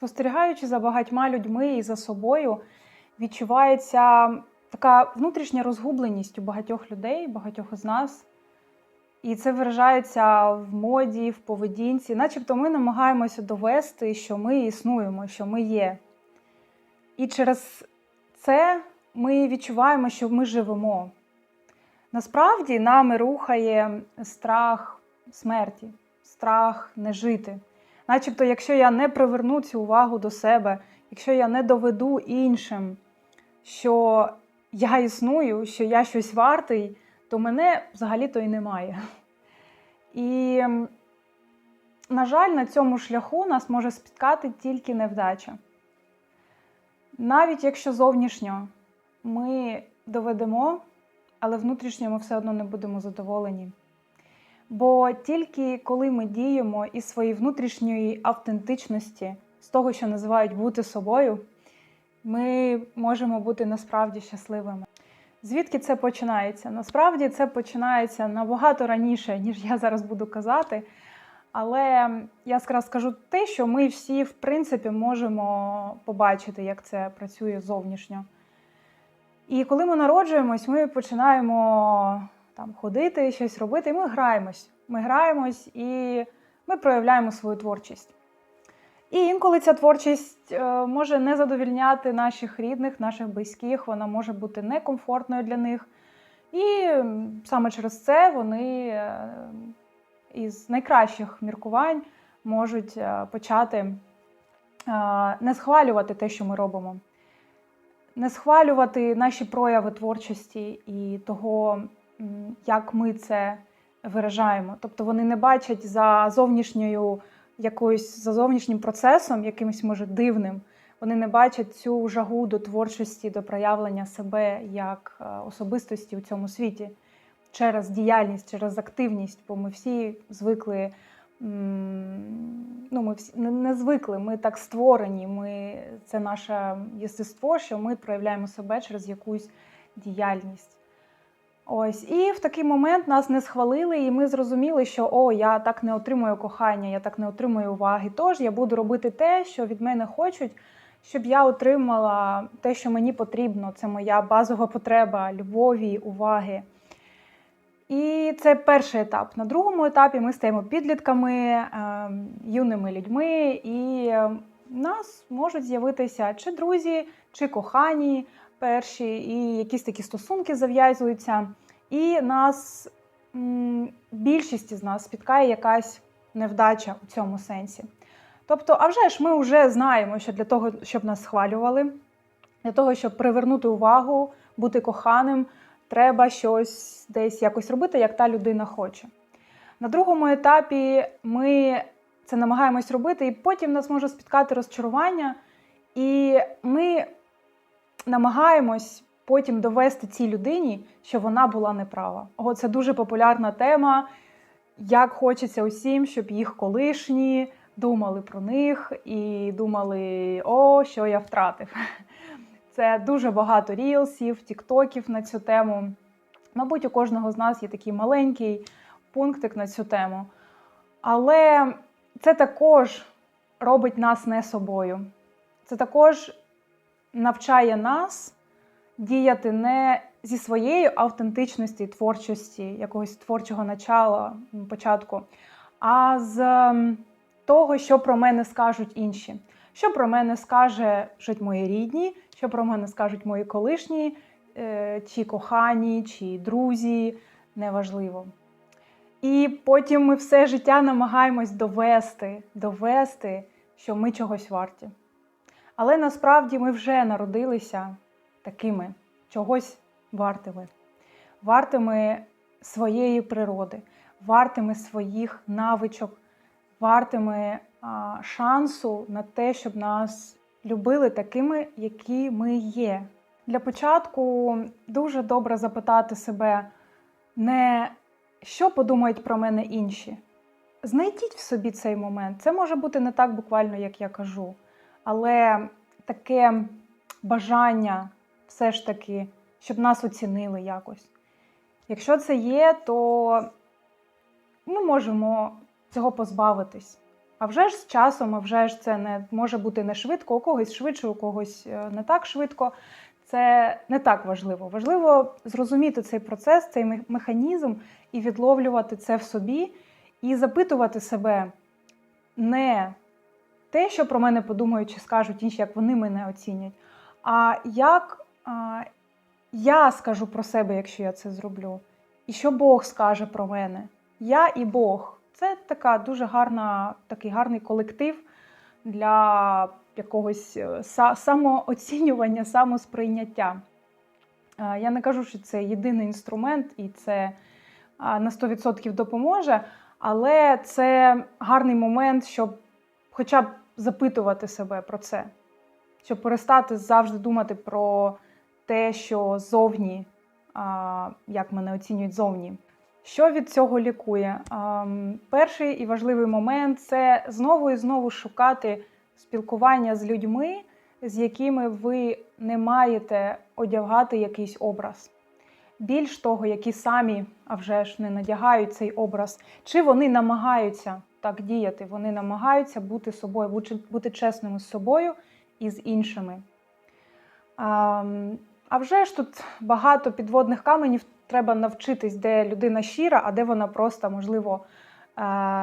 Спостерігаючи за багатьма людьми і за собою, відчувається така внутрішня розгубленість у багатьох людей, багатьох із нас. І це виражається в моді, в поведінці, начебто ми намагаємося довести, що ми існуємо, що ми є. І через це ми відчуваємо, що ми живемо. Насправді нами рухає страх смерті, страх не жити. Начебто, якщо я не приверну цю увагу до себе, якщо я не доведу іншим, що я існую, що я щось вартий, то мене взагалі-то і немає. І, на жаль, на цьому шляху нас може спіткати тільки невдача. Навіть якщо зовнішньо ми доведемо, але внутрішньо ми все одно не будемо задоволені. Бо тільки коли ми діємо із своєї внутрішньої автентичності, з того, що називають бути собою, ми можемо бути насправді щасливими. Звідки це починається? Насправді це починається набагато раніше, ніж я зараз буду казати. Але я якраз скажу те, що ми всі, в принципі, можемо побачити, як це працює зовнішньо. І коли ми народжуємось, ми починаємо там ходити, щось робити, і ми граємось. Ми граємось і ми проявляємо свою творчість. І інколи ця творчість е, може не задовільняти наших рідних, наших близьких, вона може бути некомфортною для них. І саме через це вони е, із найкращих міркувань можуть е, почати не схвалювати те, що ми робимо, не схвалювати наші прояви творчості і того, як ми це виражаємо. Тобто вони не бачать за зовнішньою якоюсь за зовнішнім процесом, якимось може дивним. Вони не бачать цю жагу до творчості, до проявлення себе як е, особистості у цьому світі через діяльність, через активність, бо ми всі звикли. Ну, ми всі не, звикли, ми так створені. Ми, це наше єстество, що ми проявляємо себе через якусь діяльність. Ось, і в такий момент нас не схвалили, і ми зрозуміли, що о, я так не отримую кохання, я так не отримую уваги. Тож я буду робити те, що від мене хочуть, щоб я отримала те, що мені потрібно. Це моя базова потреба любові, уваги. І це перший етап. На другому етапі ми стаємо підлітками, ем, юними людьми, і ем, в нас можуть з'явитися чи друзі, чи кохані перші, і якісь такі стосунки зав'язуються. І нас більшість з нас спіткає якась невдача у цьому сенсі. Тобто, а вже ж ми вже знаємо, що для того, щоб нас схвалювали, для того, щоб привернути увагу, бути коханим, треба щось десь якось робити, як та людина хоче. На другому етапі ми це намагаємось робити, і потім нас може спіткати розчарування, і ми намагаємось потім довести цій людині, що вона була неправа. О, це дуже популярна тема. Як хочеться усім, щоб їх колишні думали про них і думали, о, що я втратив. Це дуже багато рілсів, тіктоків на цю тему. Мабуть, у кожного з нас є такий маленький пунктик на цю тему. Але це також робить нас не собою. Це також навчає нас діяти не зі своєї автентичності, творчості, якогось творчого начала, початку, а з того, що про мене скажуть інші. Що про мене скажуть мої рідні, що про мене скажуть мої колишні, е, чи кохані, чи друзі, неважливо. І потім ми все життя намагаємось довести, довести, що ми чогось варті. Але насправді ми вже народилися такими, чогось вартими, вартими своєї природи, вартими своїх навичок, вартими а, шансу на те, щоб нас любили такими, які ми є. Для початку дуже добре запитати себе не що подумають про мене інші. Знайдіть в собі цей момент. Це може бути не так буквально, як я кажу, але таке бажання все ж таки, щоб нас оцінили якось. Якщо це є, то ми можемо цього позбавитись. А вже ж з часом, а вже ж це не може бути не швидко, у когось швидше, у когось е, не так швидко. Це не так важливо. Важливо зрозуміти цей процес, цей механізм і відловлювати це в собі, і запитувати себе не те, що про мене подумають чи скажуть інші, як вони мене оцінять, а як а, я скажу про себе, якщо я це зроблю, і що Бог скаже про мене. Я і Бог. Це така дуже гарна, такий гарний колектив для якогось е, са- самооцінювання, самосприйняття. Е, Я не кажу, що це єдиний інструмент і це на 100% допоможе, але це гарний момент, щоб хоча б запитувати себе про це, щоб перестати завжди думати про те, що зовні, як мене оцінюють зовні. Що від цього лікує? Перший і важливий момент це знову і знову шукати спілкування з людьми, з якими ви не маєте одягати якийсь образ. Більш того, які самі, а вже ж не надягають цей образ, чи вони намагаються так діяти, вони намагаються бути собою, бути, чесними з собою і з іншими. Ам, А вже ж тут багато підводних каменів треба навчитись, де людина щира, а де вона просто, можливо, е,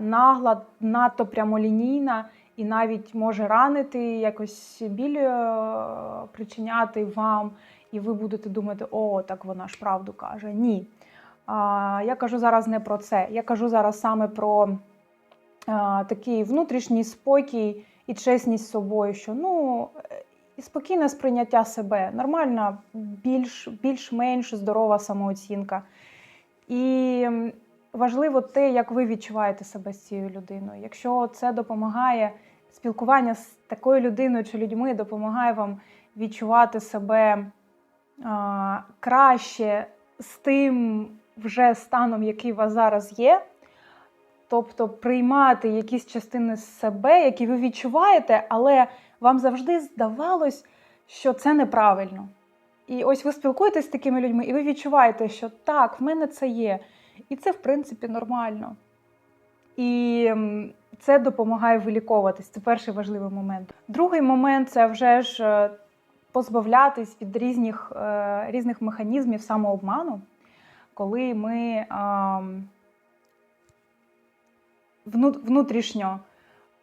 нагла, надто прямолінійна і навіть може ранити, якось біль е, причиняти вам, і ви будете думати, о, так вона ж правду каже. Ні. А, Я кажу зараз не про це. Я кажу зараз саме про а, такий внутрішній спокій і чесність з собою, що ну. І спокійне сприйняття себе, нормальна, більш, більш-менш здорова самооцінка. І важливо те, як ви відчуваєте себе з цією людиною. Якщо це допомагає спілкування з такою людиною чи людьми, допомагає вам відчувати себе а, краще з тим вже станом, який у вас зараз є. Тобто приймати якісь частини себе, які ви відчуваєте, але вам завжди здавалось, що це неправильно. І ось ви спілкуєтесь з такими людьми, і ви відчуваєте, що так, в мене це є. І це, в принципі, нормально. І це допомагає виліковуватись. Це перший важливий момент. Другий момент це вже ж е, позбавлятись від різних, е, різних механізмів самообману, коли ми внутрішньо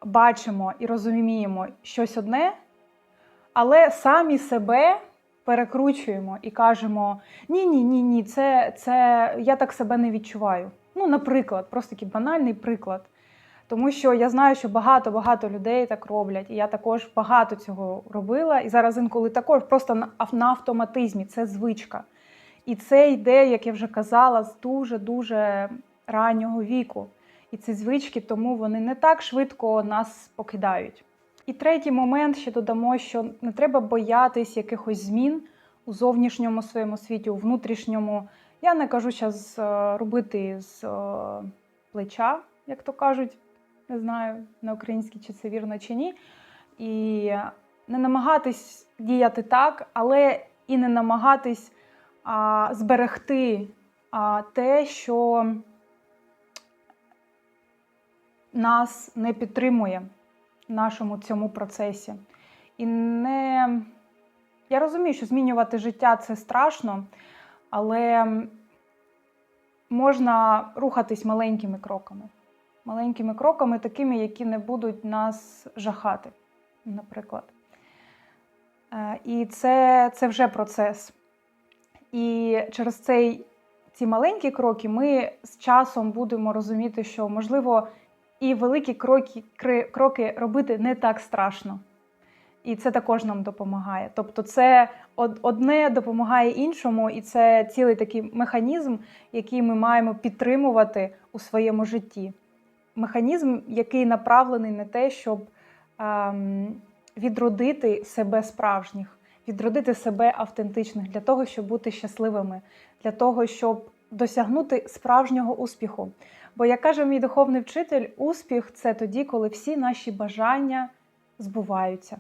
бачимо і розуміємо щось одне, але самі себе перекручуємо і кажемо: ні, ні, ні, ні, це, це я так себе не відчуваю. Ну, наприклад, просто такий банальний приклад. Тому що я знаю, що багато-багато людей так роблять, і я також багато цього робила. І зараз інколи також просто на автоматизмі це звичка. І це йде, як я вже казала, з дуже-дуже раннього віку. І ці звички, тому вони не так швидко нас покидають. І третій момент ще додамо, що не треба боятись якихось змін у зовнішньому своєму світі, у внутрішньому. Я не кажу зараз робити з е, плеча, як то кажуть, не знаю на українській, чи це вірно чи ні. І не намагатись діяти так, але і не намагатись а, зберегти а, те, що нас не підтримує в нашому цьому процесі. І не я розумію, що змінювати життя це страшно, але можна рухатись маленькими кроками. Маленькими кроками, такими, які не будуть нас жахати, наприклад. Е, І це, це вже процес. І через цей, ці маленькі кроки ми з часом будемо розуміти, що можливо і великі кроки, кроки робити не так страшно. І це також нам допомагає. Тобто, це одне допомагає іншому, і це цілий такий механізм, який ми маємо підтримувати у своєму житті. Механізм, який направлений на те, щоб ем, відродити себе справжніх, відродити себе автентичних, для того, щоб бути щасливими, для того, щоб досягнути справжнього успіху. Бо, як каже мій духовний вчитель, успіх це тоді, коли всі наші бажання збуваються.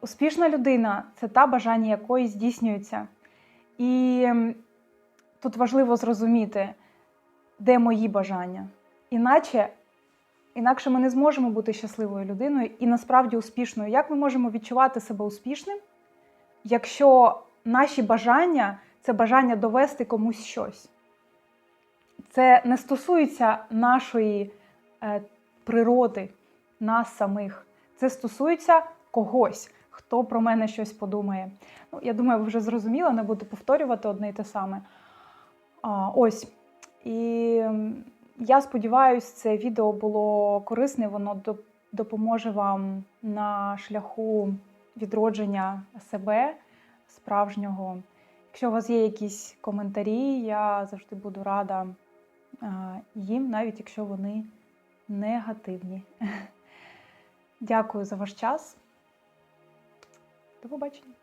Успішна людина це та бажання, якої здійснюється. І тут важливо зрозуміти, де мої бажання. Іначе Інакше ми не зможемо бути щасливою людиною і насправді успішною. Як ми можемо відчувати себе успішним, якщо наші бажання це бажання довести комусь щось? Це не стосується нашої е, природи, нас самих. Це стосується когось, хто про мене щось подумає. Ну, я думаю, ви вже зрозуміли, не буду повторювати одне і те саме. А, ось. І я сподіваюся, це відео було корисне, воно допоможе вам на шляху відродження себе справжнього. Якщо у вас є якісь коментарі, я завжди буду рада їм, навіть якщо вони негативні. Дякую за ваш час. До побачення.